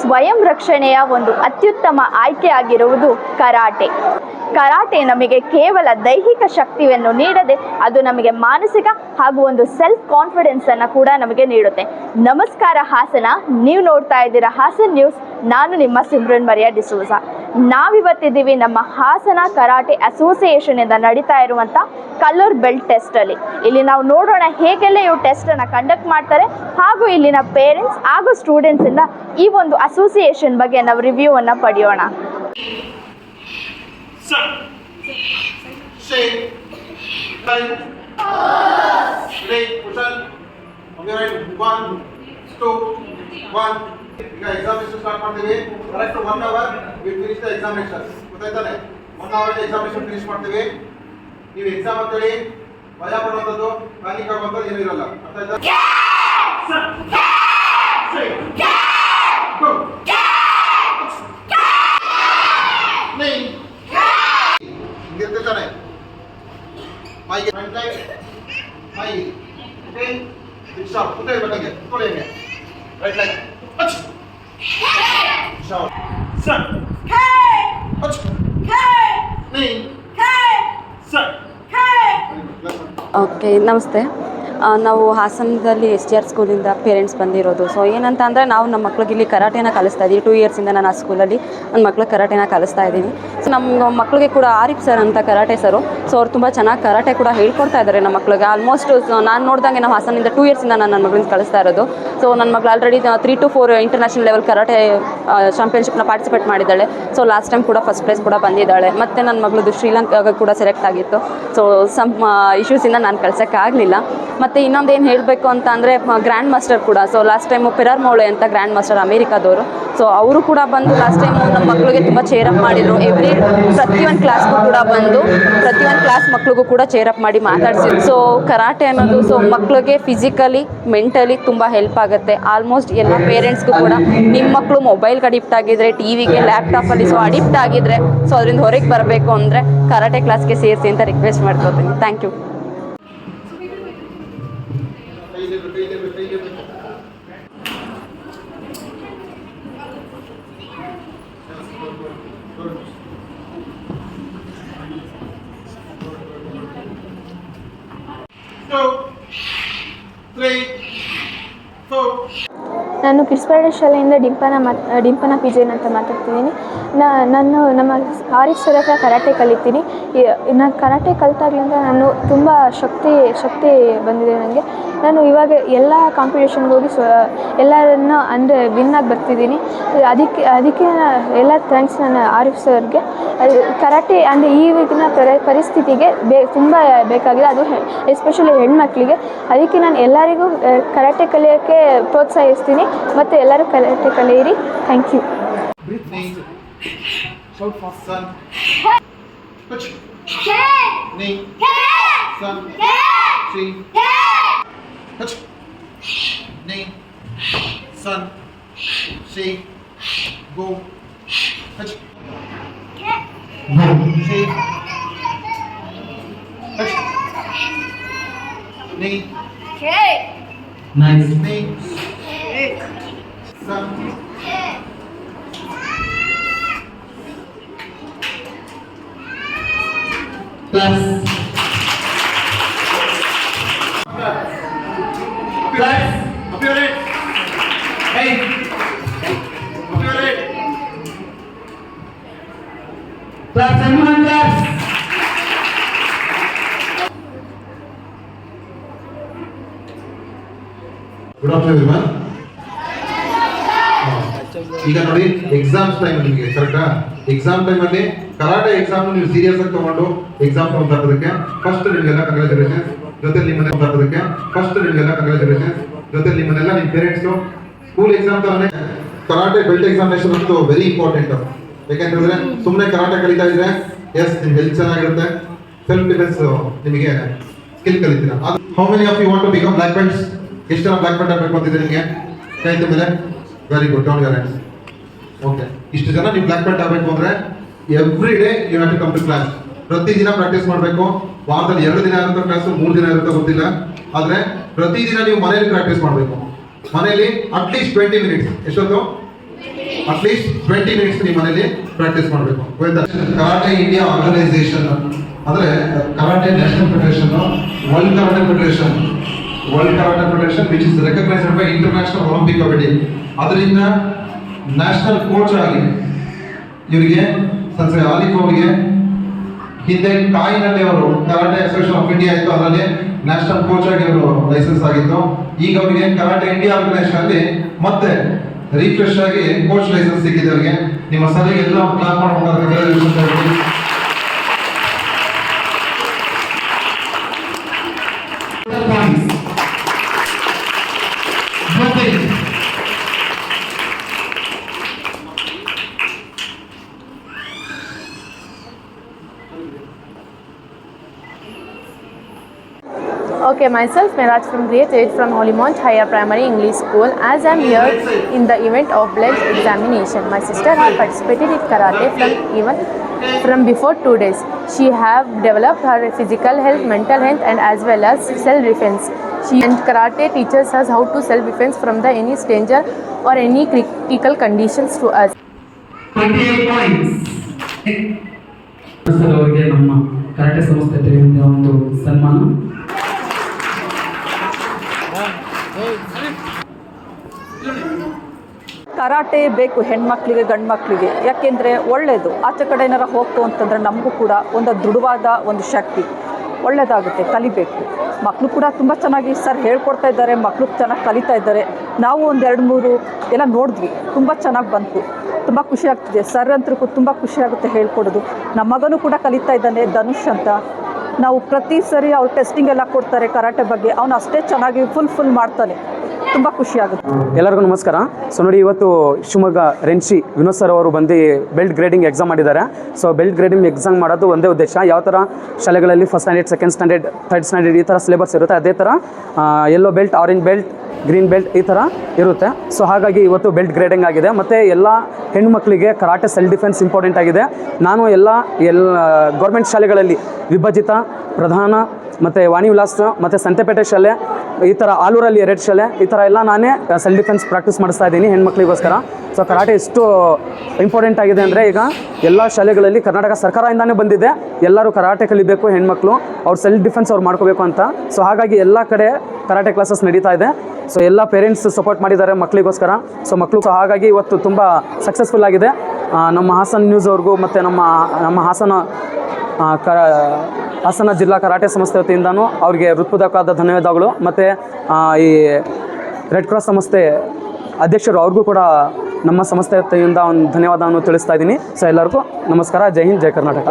ಸ್ವಯಂ ರಕ್ಷಣೆಯ ಒಂದು ಅತ್ಯುತ್ತಮ ಆಯ್ಕೆ ಆಗಿರುವುದು ಕರಾಟೆ. ಕರಾಟೆ ನಮಗೆ ಕೇವಲ ದೈಹಿಕ ಶಕ್ತಿಯನ್ನು ನೀಡದೆ, ಅದು ನಮಗೆ ಮಾನಸಿಕ ಹಾಗೂ ಒಂದು ಸೆಲ್ಫ್ ಕಾನ್ಫಿಡೆನ್ಸ್ ಅನ್ನು ಕೂಡ ನಮಗೆ ನೀಡುತ್ತೆ. ನಮಸ್ಕಾರ ಹಾಸನ, ನೀವು ನೋಡ್ತಾ ಇದ್ದೀರಾ ಹಾಸನ್ ನ್ಯೂಸ್. ನಾನು ನಿಮ್ಮ ಸಿಮ್ರನ್ ಮರಿಯಾ ಡಿಸೂಸ. ನಾವಿವತ್ತಿದ್ದೀವಿ ನಮ್ಮ ಹಾಸನ ಕರಾಟೆ ಅಸೋಸಿಯೇಷನ್ ಇಂದ ನಡೀತಾ ಇರುವಂಥ ಕಲರ್ ಬೆಲ್ಟ್ ಟೆಸ್ಟಲ್ಲಿ ಇಲ್ಲಿ ನಾವು ನೋಡೋಣ ಹೇಗೆಲ್ಲ ಇವು ಟೆಸ್ಟನ್ನು ಕಂಡಕ್ಟ್ ಮಾಡ್ತಾರೆ ಹಾಗೂ ಇಲ್ಲಿನ ಪೇರೆಂಟ್ಸ್ ಹಾಗೂ ಸ್ಟೂಡೆಂಟ್ಸಿಂದ ಈ ಒಂದು ಅಸೋಸಿಯೇಷನ್ ಬಗ್ಗೆ ನಾವು ಪಡೆಯೋಣ. On your right. One, two, one. ಈಗ ಎಕ್ಸಾಮಿನೇಷನ್ ಸ್ಟಾರ್ಟ್ ಮಾಡ್ತೀವಿ. Correct one hour we finish the examination ಗೊತ್ತಾಯ್ತಾನೆ? One hour examination finish ಮಾಡ್ತೀವಿ. ನೀವು ಎಕ್ಸಾಮ್ ಅಂತೇಳಿ ಭಯ ಪಡುವಂಥದ್ದು ಪ್ಯಾನಿಕ್ ಆಗುವಂಥದ್ದು ಏನೂ ಇರಲ್ಲ. ಅರ್ಥ ಆಯ್ತಾ? ಶಾಪ್ ಸರ್ ಅಚ್ ನೀ ಸರ್ ಓಕೆ ನಮಸ್ತೆ ಆ, ನಾವು ಹಾಸನದಲ್ಲಿ ಎಸ್ ಟಿ ಆರ್ ಸ್ಕೂಲಿಂದ ಪೇರೆಂಟ್ಸ್ ಬಂದಿರೋದು. ಸೊ ಏನಂತ ಅಂದರೆ ನಾವು ನಮ್ಮ ಮಕ್ಳಿಗೆ ಇಲ್ಲಿ ಕರಾಟೆನ ಕಲಿಸ್ತಾ ಇದ್ದೀವಿ ಟೂ ಇಯರ್ಸಿಂದ ನಾನು ಆ ಸ್ಕೂಲಲ್ಲಿ ನನ್ನ ಮಕ್ಳಿಗೆ ಕರಾಟೆನ ಕಲಿಸ್ತಾ ಇದ್ದೀನಿ ಸೊ ನಮ್ಮ ಮಕ್ಕಳಿಗೆ ಕೂಡ ಆರಿಫ್ ಸರ್ ಅಂತ ಕರಾಟೆ ಸರು ಸೊ ಅವ್ರು ತುಂಬ ಚೆನ್ನಾಗಿ ಕರಾಟೆ ಕೂಡ ಹೇಳ್ಕೊಡ್ತಾ ಇದ್ದಾರೆ ನಮ್ಮ ಮಕ್ಳಿಗೆ. ಆಲ್ಮೋಸ್ಟ್ ನಾನು ನೋಡಿದಂಗೆ ನಾವು ಹಾಸನಿಂದ ಟೂ ಇಯರ್ಸಿಂದ ನಾನು ನನ್ನ ಮಗಳಿಂದ ಕಲಿಸ್ತಾ ಇರೋದು. ಸೊ ನನ್ನ ಮಗಳು already three two four international level karate ಚಾಂಪಿಯನ್ಶಿಪ್ನ participate ಮಾಡಿದ್ದಾಳೆ. ಸೊ ಲಾಸ್ಟ್ ಟೈಮ್ ಕೂಡ ಫಸ್ಟ್ ಪ್ಲೇಸ್ ಕೂಡ ಬಂದಿದ್ದಾಳೆ. ಮತ್ತು ನನ್ನ ಮಗಳದು ಶ್ರೀಲಂಕಾಗ ಕೂಡ ಸೆಲೆಕ್ಟ್ ಆಗಿತ್ತು. ಸೊ ಸಮ್ ಇಶ್ಯೂಸಿಂದ ನಾನು ಕಳ್ಸೋಕ್ಕಾಗಲಿಲ್ಲ ಮತ್ತು ಇನ್ನೊಂದು ಏನು ಹೇಳಬೇಕು ಅಂತ ಅಂದರೆ ಗ್ರ್ಯಾಂಡ್ ಮಾಸ್ಟರ್ ಕೂಡ. ಸೊ ಲಾಸ್ಟ್ ಟೈಮು ಪಿರರ್ ಮೌಳೆ ಅಂತ ಗ್ರ್ಯಾಂಡ್ ಮಾಸ್ಟರ್ ಅಮೇರಿಕಾದವರು. ಸೊ ಅವರು ಕೂಡ ಬಂದು ಲಾಸ್ಟ್ ಟೈಮು ನಮ್ಮ ಮಕ್ಕಳಿಗೆ ತುಂಬ ಚೇರಪ್ ಮಾಡಿದರು. ಎವ್ರಿ ಪ್ರತಿಯೊಂದು ಕ್ಲಾಸ್ಗೂ ಕೂಡ ಬಂದು, ಪ್ರತಿಯೊಂದು ಕ್ಲಾಸ್ ಮಕ್ಳಿಗೂ ಕೂಡ ಚೇರಪ್ ಮಾಡಿ ಮಾತಾಡ್ಸಿದ್ರು. ಸೊ ಕರಾಟೆ ಅನ್ನೋದು ಸೊ ಮಕ್ಕಳಿಗೆ ಫಿಸಿಕಲಿ ಮೆಂಟಲಿ ತುಂಬ ಹೆಲ್ಪ್ ಆಗುತ್ತೆ. ಆಲ್ಮೋಸ್ಟ್ ಎಲ್ಲ ಪೇರೆಂಟ್ಸ್ಗೂ ಕೂಡ. ನಿಮ್ಮ ಮಕ್ಕಳು ಮೊಬೈಲ್ಗೆ ಅಡಿಕ್ಟ್ ಆಗಿದ್ರೆ ಟಿ ವಿಗೆ ಲ್ಯಾಪ್ಟಾಪಲ್ಲಿ ಸೊ ಅಡಿಕ್ಟ್ ಆಗಿದ್ರೆ ಸೊ ಅದರಿಂದ ಹೊರಗೆ ಬರಬೇಕು ಅಂದರೆ ಕರಾಟೆ ಕ್ಲಾಸ್ಗೆ ಸೇರಿಸಿ ಅಂತ ರಿಕ್ವೆಸ್ಟ್ ಮಾಡ್ಕೋತೀನಿ. ಥ್ಯಾಂಕ್ ಯು ನಾನು ಕಿಡ್ಸ್ಪಾಡ ಶಾಲೆಯಿಂದ ಡಿಂಪನ ಮಾತ್ ಡಿಂಪನ ಪಿಜೇನ್ ಅಂತ ಮಾತಾಡ್ತಿದ್ದೀನಿ. ನಾನು ನಮ್ಮ ಆರ್ ಎಸ್ ಹತ್ರ ಕರಾಟೆ ಕಲಿತೀನಿ. ನಾನು ಕರಾಟೆ ಕಲಿತಾಗ್ಲಿಂದ ನಾನು ತುಂಬ ಶಕ್ತಿ ಶಕ್ತಿ ಬಂದಿದೆ ನನಗೆ. ನಾನು ಇವಾಗ ಎಲ್ಲ ಕಾಂಪಿಟೇಷನ್ಗೆ ಹೋಗಿ ಸೊ ಎಲ್ಲರನ್ನು ಅಂದರೆ ವಿನ್ ಆಗಿ ಬರ್ತಿದ್ದೀನಿ ಅದಕ್ಕೆ ಅದಕ್ಕೆ ಎಲ್ಲ ಥ್ಯಾಂಕ್ಸ್ ನನ್ನ ಆರಿಫ್ ಸರ್ಗೆ ಕರಾಟೆ ಅಂದರೆ ಈಗಿನ ಪರ ಪರಿಸ್ಥಿತಿಗೆ ಬೇ ತುಂಬ ಬೇಕಾಗಿದೆ ಅದು ಎಸ್ಪೆಷಲಿ ಹೆಣ್ಮಕ್ಳಿಗೆ ಅದಕ್ಕೆ ನಾನು ಎಲ್ಲರಿಗೂ ಕರಾಟೆ ಕಲಿಯೋಕ್ಕೆ ಪ್ರೋತ್ಸಾಹಿಸ್ತೀನಿ ಮತ್ತು ಎಲ್ಲರೂ ಕರಾಟೆ ಕಲಿಯಿರಿ thank you. Shout for sun. Hey! Sun. Hít. Ninh. Sân Si. Gu Hít. Gu Si. Hít. Ni Nice Ni Sân yes Plus. Up your head. Hey. Up your head. Plus. Everyone claps. Good afternoon everyone ಈಗ ನೋಡಿ exams time ನಿಮಗೆ ಕರೆಕ್ಟಾ exam ಟೈಮಲ್ಲಿ karate exam ನೀವು serious ಆಗಿ ತಗೊಂಡು exam ತಗೊಂಡೋದಕ್ಕೆ first ನಿಮಗೆಲ್ಲ ಕಂಗ್ರಾಚುಲೇಷನ್ ಜೊತೆ ನಿಮ್ಮನ್ನ ಮಾತಾಡೋದಕ್ಕೆ ಫಸ್ಟ್ ನಿಮಗೆಲ್ಲ ಕಂಗ್ರಾಚುಲೇಷನ್ ಜೊತೆ ನಿಮ್ಮನ್ನೆಲ್ಲ ನಿಮ್ಮ ಪೇರೆಂಟ್ಸು ಸ್ಕೂಲ್ ಎಕ್ಸಾಮ್ ತರನೇ ಕರಾಟೆ ಬೆಲ್ಟ್ ಎಕ್ಸಾಮಿನೇಷನ್ ಅಂತೂ ವೆರಿ ಇಂಪಾರ್ಟೆಂಟ್ ಯಾಕೆಂತಂದ್ರೆ ಸುಮ್ಮನೆ ಕರಾಟೆ ಕಲಿತಾ ಇದ್ರೆ ಎಸ್ ನಿಮ್ ಹೆಲ್ತ್ ಚೆನ್ನಾಗಿರುತ್ತೆ. ಸೆಲ್ಫ್ ಡಿಫೆನ್ಸ್ ನಿಮಗೆ skill ಕಲಿತೀರಾ. How many of you want to become black belts ಎಷ್ಟು ಜನ ಬ್ಲಾಕ್ ಬೆಲ್ಟ್ ಆಗಬೇಕು ಅಂತಿದ್ರೆ ನಿಮಗೆ? ಕೈತ ಮೇಲೆ? ವೆರಿ ಗುಡ್ ಡೌನ್ ಗ್ಯಾರೆಂಟ್ಸ್ ಓಕೆ ಇಷ್ಟು ಜನ ನೀವು ಬ್ಲಾಕ್ ಬೆಲ್ಟ್ ಆಗಬೇಕು ಅಂದ್ರೆ every day you have to come to class ಪ್ರತಿದಿನ ಪ್ರಾಕ್ಟೀಸ್ ಮಾಡಬೇಕು. ವಾರದಲ್ಲಿ ಎರಡು ದಿನ ಇರುತ್ತೋ ಕ್ಲಾಸ್ ಮೂರು ದಿನ ಇರುತ್ತೆ ಗೊತ್ತಿಲ್ಲ. ಆದರೆ ಪ್ರತಿದಿನ ನೀವು ಮನೆಯಲ್ಲಿ ಪ್ರಾಕ್ಟೀಸ್ ಮಾಡಬೇಕು. ಮನೆಯಲ್ಲಿ ಅಟ್ಲೀಸ್ಟ್ ಟ್ವೆಂಟಿ ಮಿನಿಟ್ಸ್ ಎಷ್ಟೊತ್ತು? ಅಟ್ಲೀಸ್ಟ್ ಟ್ವೆಂಟಿ ಮಿನಿಟ್ಸ್ ನೀವು ಮನೇಲಿ ಪ್ರಾಕ್ಟೀಸ್ ಮಾಡಬೇಕು. ಕರಾಟೆ ಇಂಡಿಯಾ ಆರ್ಗನೈಸೇಷನ್ ಅಂದ್ರೆ karate national federation world karate federation world karate federation which is recognised by international Olympic kabaddi ಅದರಿಂದ ನ್ಯಾಷನಲ್ ಕೋಚ್ ಆಗಿ, ಇವರಿಗೆ ಸಂಸೆ ಆಲಿಫ್ ಅವರಿಗೆ ಹಿಂದೆ ಕಾಯಿನಲ್ಲಿ ಅವರು, ಕರಾಟೆ ಅಸೋಸಿಯೇಷನ್ ಆಫ್ ಇಂಡಿಯಾ ಇತ್ತು, ಅದರಲ್ಲಿ ನ್ಯಾಷನಲ್ ಕೋಚ್ ಆಗಿ ಅವರು ಲೈಸೆನ್ಸ್ ಆಗಿತ್ತು ಈಗ ಅವರಿಗೆ ಕರಾಟೆ ಇಂಡಿಯಾ ಆರ್ಗನೈಸೇಷನ್ ಅಲ್ಲಿ ಮತ್ತೆ ರಿಫ್ರೆಶ್ ಆಗಿ ಕೋಚ್ ಲೈಸೆನ್ಸ್ ಸಿಕ್ಕಿದೆ ಅವರಿಗೆ. ನಿಮ್ಮ ಸರಿಗೆ ಎಲ್ಲ ಕ್ಲಾಪ್ ಮಾಡ್ಬೇಕಾದ್ರೆ Okay, myself Miraj from grade 8 from Holymont Higher Primary English School. As I am here in the event of blood examination, my sister has participated in karate from even from before two days. She have developed her physical health, mental health, and as well as self defense. She and karate teaches us how to self defense from the any danger or any critical conditions to us. 28 points. Sir ಅವರಿಗೆ ನಮ್ಮ karate ಸಂಸ್ಥೆ ತೆರೆಯುವಂತಹ ಒಂದು ಸನ್ಮಾನ karate ಬೇಕು ಹೆಣ್ಮಕ್ಳಿಗೆ ಗಂಡು ಮಕ್ಕಳಿಗೆ ಯಾಕೆಂದರೆ ಒಳ್ಳೆಯದು ಆಚೆ ಕಡೆ ಏನಾರ ಹೋಗ್ತು ಅಂತಂದರೆ ನಮಗೂ ಕೂಡ ಒಂದು ದೃಢವಾದ ಒಂದು ಶಕ್ತಿ. ಒಳ್ಳೆಯದಾಗುತ್ತೆ ಕಲಿಬೇಕು. ಮಕ್ಕಳು ಕೂಡ ತುಂಬ ಚೆನ್ನಾಗಿ ಸರ್ ಹೇಳ್ಕೊಡ್ತಾ ಇದ್ದಾರೆ ಮಕ್ಕಳು ಚೆನ್ನಾಗಿ ಕಲಿತಾ ಇದ್ದಾರೆ. ನಾವು ಒಂದು ಎರಡು ಮೂರು ಎಲ್ಲ ನೋಡಿದ್ವಿ. ತುಂಬ ಚೆನ್ನಾಗಿ ಬಂತು. ತುಂಬ ಖುಷಿ ಆಗ್ತಿದೆ. ಸರ್ ಅಂತೂ ತುಂಬ ಖುಷಿ ಆಗುತ್ತೆ ಹೇಳ್ಕೊಡೋದು. ನಮ್ಮ ಮಗನೂ ಕೂಡ ಕಲಿತಾ ಇದ್ದಾನೆ, ಧನುಷ್ ಅಂತ. ನಾವು ಪ್ರತಿ ಸರಿ ಅವ್ರು ಟೆಸ್ಟಿಂಗ್ ಎಲ್ಲ ಕೊಡ್ತಾರೆ ಕರಾಟೆ ಬಗ್ಗೆ. ಅವನು ಅಷ್ಟೇ ಚೆನ್ನಾಗಿ ಫುಲ್ ಫುಲ್ ಮಾಡ್ತಾನೆ. ತುಂಬ ಖುಷಿ ಆಗುತ್ತೆ ಎಲ್ಲರಿಗೂ ನಮಸ್ಕಾರ. ಸೊ ನೋಡಿ, ಇವತ್ತು ಶಿವಮೊಗ್ಗ ರೆನ್ಸಿ ವಿನೋದ್ ಸರ್ ಅವರು ಬಂದು ಬೆಲ್ಟ್ ಗ್ರೇಡಿಂಗ್ ಎಕ್ಸಾಮ್ ಮಾಡಿದ್ದಾರೆ. ಸೊ ಬೆಲ್ಟ್ ಗ್ರೇಡಿಂಗ್ ಎಕ್ಸಾಮ್ ಮಾಡೋದು ಒಂದೇ ಉದ್ದೇಶ. ಯಾವ ಥರ ಶಾಲೆಗಳಲ್ಲಿ first standard second standard third standard ಈ ಥರ ಸಿಲೆಬಸ್ ಇರುತ್ತೆ, ಅದೇ ಥರ yellow belt orange belt green belt ಈ ಥರ ಇರುತ್ತೆ. ಸೊ ಹಾಗಾಗಿ ಇವತ್ತು ಬೆಲ್ಟ್ ಗ್ರೇಡಿಂಗ್ ಆಗಿದೆ. ಮತ್ತು ಎಲ್ಲ ಹೆಣ್ಣುಮಕ್ಕಳಿಗೆ ಕರಾಟೆ ಸೆಲ್ಫ್ ಡಿಫೆನ್ಸ್ ಇಂಪಾರ್ಟೆಂಟ್ ಆಗಿದೆ. ನಾನು ಎಲ್ಲ ಎಲ್ಲ ಗೌರ್ಮೆಂಟ್ ಶಾಲೆಗಳಲ್ಲಿ ವಿಭಜಿತ ಪ್ರಧಾನ, ಮತ್ತು ವಾಣಿ ವಿಲಾಸ ಮತ್ತು ಸಂತೆಪೇಟೆ ಶಾಲೆ ಈ ಥರ ಆಲೂರಲ್ಲಿ ಎರಡು ಶಾಲೆ, ಈ ಥರ ಎಲ್ಲ ನಾನೇ ಸೆಲ್ಫ್ ಡಿಫೆನ್ಸ್ ಪ್ರಾಕ್ಟೀಸ್ ಮಾಡಿಸ್ತಾ ಇದ್ದೀನಿ ಹೆಣ್ಮಕ್ಳಿಗೋಸ್ಕರ. ಸೊ ಕರಾಟೆ ಎಷ್ಟು ಇಂಪಾರ್ಟೆಂಟ್ ಆಗಿದೆ ಅಂದರೆ ಈಗ ಎಲ್ಲ ಶಾಲೆಗಳಲ್ಲಿ ಕರ್ನಾಟಕ ಸರ್ಕಾರದಿಂದಾನೇ ಬಂದಿದೆ. ಎಲ್ಲರೂ ಕರಾಟೆ ಕಲಿಬೇಕು ಹೆಣ್ಮಕ್ಳು, ಅವ್ರು ಸೆಲ್ಫ್ ಡಿಫೆನ್ಸ್ ಅವ್ರು ಮಾಡ್ಕೋಬೇಕು ಅಂತ. ಸೊ ಹಾಗಾಗಿ ಎಲ್ಲ ಕಡೆ ಕರಾಟೆ ಕ್ಲಾಸಸ್ ನಡೀತಾ ಇದೆ. ಸೊ ಎಲ್ಲ ಪೇರೆಂಟ್ಸ್ ಸಪೋರ್ಟ್ ಮಾಡಿದ್ದಾರೆ ಮಕ್ಕಳಿಗೋಸ್ಕರ ಸೊ ಮಕ್ಕಳು ಹಾಗಾಗಿ ಇವತ್ತು ತುಂಬ ಸಕ್ಸಸ್ಫುಲ್ ಆಗಿದೆ. ನಮ್ಮ ಹಾಸನ್ ನ್ಯೂಸ್ ಅವ್ರಿಗೂ ಮತ್ತು ನಮ್ಮ ನಮ್ಮ ಹಾಸನ ಕ ಹಾಸನ ಜಿಲ್ಲಾ ಕರಾಟೆ ಸಂಸ್ಥೆ ವತಿಯಿಂದನೂ ಅವರಿಗೆ ಹೃತ್ಪೂರ್ವಕವಾದ ಧನ್ಯವಾದಗಳು. ಮತ್ತು ಈ ರೆಡ್ ಕ್ರಾಸ್ ಸಂಸ್ಥೆ ಅಧ್ಯಕ್ಷರು ಅವ್ರಿಗೂ ಕೂಡ ನಮ್ಮ ಸಂಸ್ಥೆ ವತಿಯಿಂದ ಒಂದು ಧನ್ಯವಾದವನ್ನು ತಿಳಿಸ್ತಾ ಇದ್ದೀನಿ. ಸೊ ಎಲ್ಲರಿಗೂ ನಮಸ್ಕಾರ. ಜೈ ಹಿಂದ್, ಜೈ ಕರ್ನಾಟಕ.